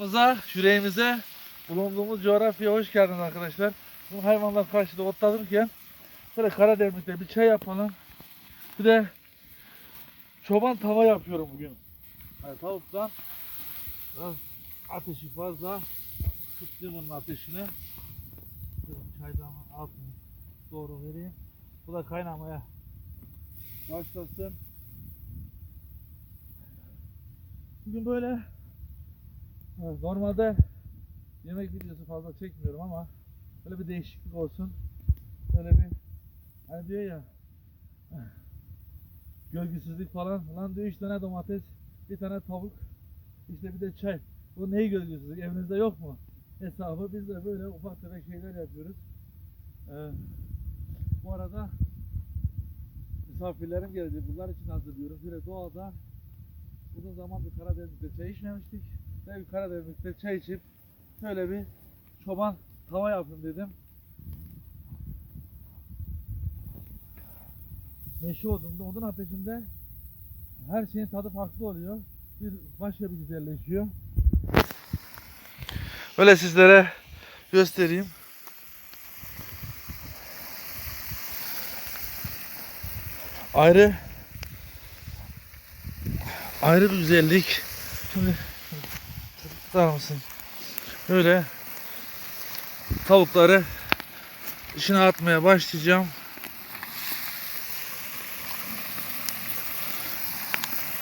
Topraklarımıza, yüreğimize, bulunduğumuz coğrafyaya hoş geldiniz arkadaşlar. Bu hayvanlar karşıda otlanırken böyle Karadeniz'de bir çay yapalım. Bir de çoban tava yapıyorum bugün. Yani tavuktan biraz ateşi fazla tuttum bunun ateşini. Şöyle Çaydanın altını doğru vereyim. Bu da kaynamaya başlasın. Bugün böyle normalde yemek videosu fazla çekmiyorum ama böyle bir değişiklik olsun. Böyle bir hani diyor ya gölgesizlik falan. Lan diyor üç tane domates, bir tane tavuk, işte bir de çay. Bu neyi gölgesizlik? Evinizde yok mu? Hesabı biz de böyle ufak tefek şeyler yapıyoruz. Ee, bu arada misafirlerim gelecek. Bunlar için hazırlıyorum. Şöyle doğada uzun zamandır Karadeniz'de çay içmemiştik. Ve bir Karadeniz'de çay içip şöyle bir çoban tava yapayım dedim. Meşe odunda, odun ateşinde her şeyin tadı farklı oluyor. Bir başka bir güzelleşiyor. Böyle sizlere göstereyim. Ayrı ayrı bir güzellik. Şimdi tutar mısın? Böyle tavukları içine atmaya başlayacağım.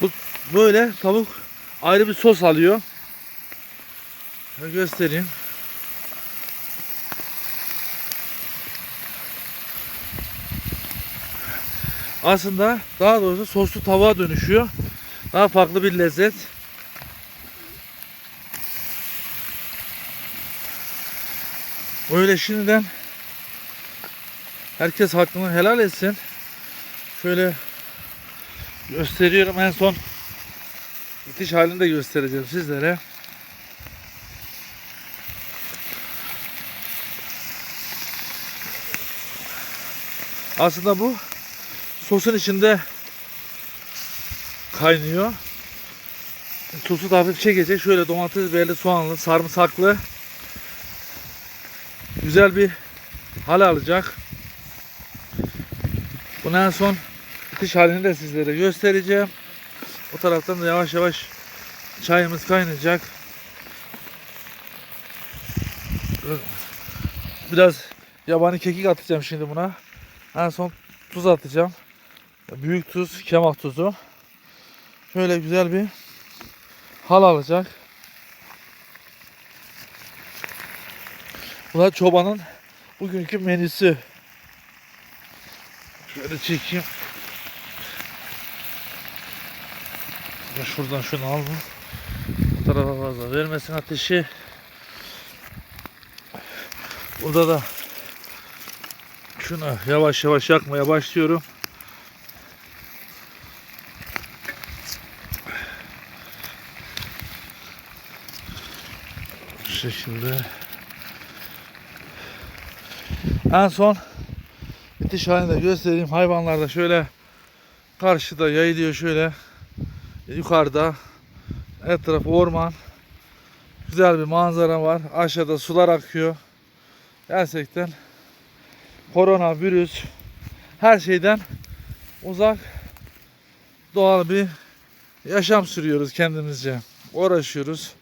Bu böyle tavuk ayrı bir sos alıyor. Şöyle göstereyim. Aslında daha doğrusu soslu tavuğa dönüşüyor. Daha farklı bir lezzet. Öyle şimdiden herkes hakkını helal etsin. Şöyle gösteriyorum en son itiş halini de göstereceğim sizlere. Aslında bu sosun içinde kaynıyor. Sosu da hafif çekecek. Şöyle domates, biberli, soğanlı, sarımsaklı güzel bir hal alacak. Bunu en son bitiş halini de sizlere göstereceğim. O taraftan da yavaş yavaş çayımız kaynayacak. Biraz yabani kekik atacağım şimdi buna. En son tuz atacağım. Büyük tuz, kemak tuzu. Şöyle güzel bir hal alacak. Bu da çobanın bugünkü menüsü. Şöyle çekeyim. Şuradan şunu al bu. Bu tarafa fazla vermesin ateşi. Burada da şunu yavaş yavaş yakmaya başlıyorum. Bu şekilde. En son bitiş halini de göstereyim. Hayvanlar da şöyle karşıda yayılıyor şöyle yukarıda etraf orman güzel bir manzara var. Aşağıda sular akıyor. Gerçekten korona, virüs her şeyden uzak doğal bir yaşam sürüyoruz kendimizce. Uğraşıyoruz.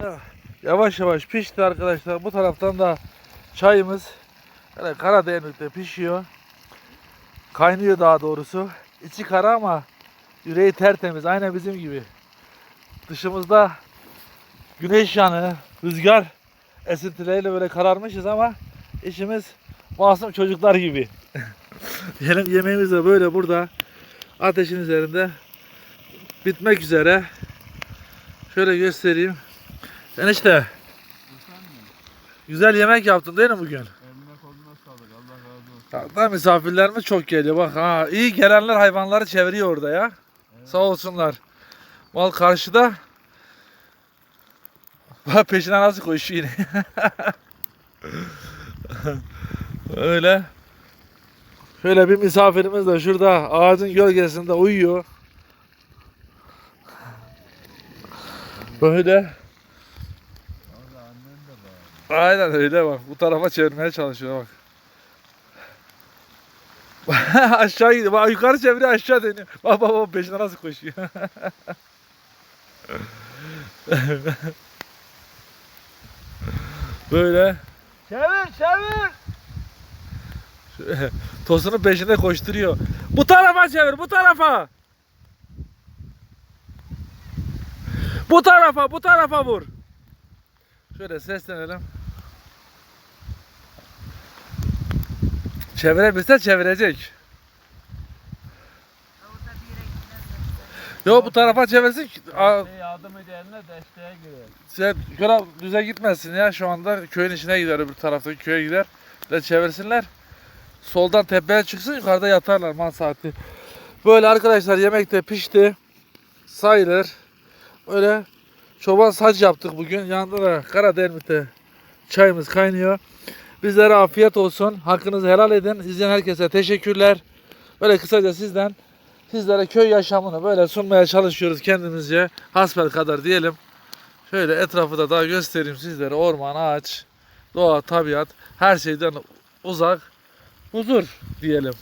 Ya, Yavaş yavaş pişti arkadaşlar. Bu taraftan da çayımız böyle kara demlikte pişiyor. Kaynıyor daha doğrusu. İçi kara ama yüreği tertemiz. Aynen bizim gibi. Dışımızda güneş yanı, rüzgar esintileriyle böyle kararmışız ama işimiz masum çocuklar gibi. Yemek yemeğimiz de böyle burada ateşin üzerinde bitmek üzere. Şöyle göstereyim. Enişte güzel yemek yaptın değil mi bugün? Eline koluna sağlık. Allah razı olsun. Hatta misafirlerimiz çok geliyor. Bak ha iyi gelenler hayvanları çeviriyor orada ya. Sağ olsunlar. Mal karşıda. Bak peşine nasıl koşuyor yine. Öyle. Şöyle bir misafirimiz de şurada ağacın gölgesinde uyuyor. Böyle. Orada annen de var. Aynen öyle bak. Bu tarafa çevirmeye çalışıyor bak. aşağı gidiyor. Bak yukarı çeviriyor aşağı dönüyor. Bak bak bak peşine nasıl koşuyor. Böyle Çevir çevir. tosunun peşinde koşturuyor. Bu tarafa çevir bu tarafa. Bu tarafa bu tarafa vur. Şöyle seslenelim. Çevirebilse çevirecek. Yok bu tarafa çevirsin. ki- Aa, yardım edenle desteğe girer. Sen şöyle düze gitmesin ya şu anda köyün içine gider öbür taraftaki köye gider. De çevirsinler. Soldan tepeye çıksın yukarıda yatarlar mal saati. Böyle arkadaşlar yemek de pişti. Sayılır. Böyle çoban saç yaptık bugün. Yanında da Karadeniz'de çayımız kaynıyor. Bizlere afiyet olsun. Hakkınızı helal edin. İzleyen herkese teşekkürler. Böyle kısaca sizden sizlere köy yaşamını böyle sunmaya çalışıyoruz kendimizce. Hasbel kadar diyelim. Şöyle etrafı da daha göstereyim sizlere. Orman, ağaç, doğa, tabiat her şeyden uzak huzur diyelim.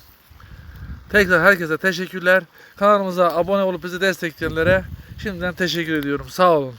Tekrar herkese teşekkürler. Kanalımıza abone olup bizi destekleyenlere şimdiden teşekkür ediyorum. Sağ olun.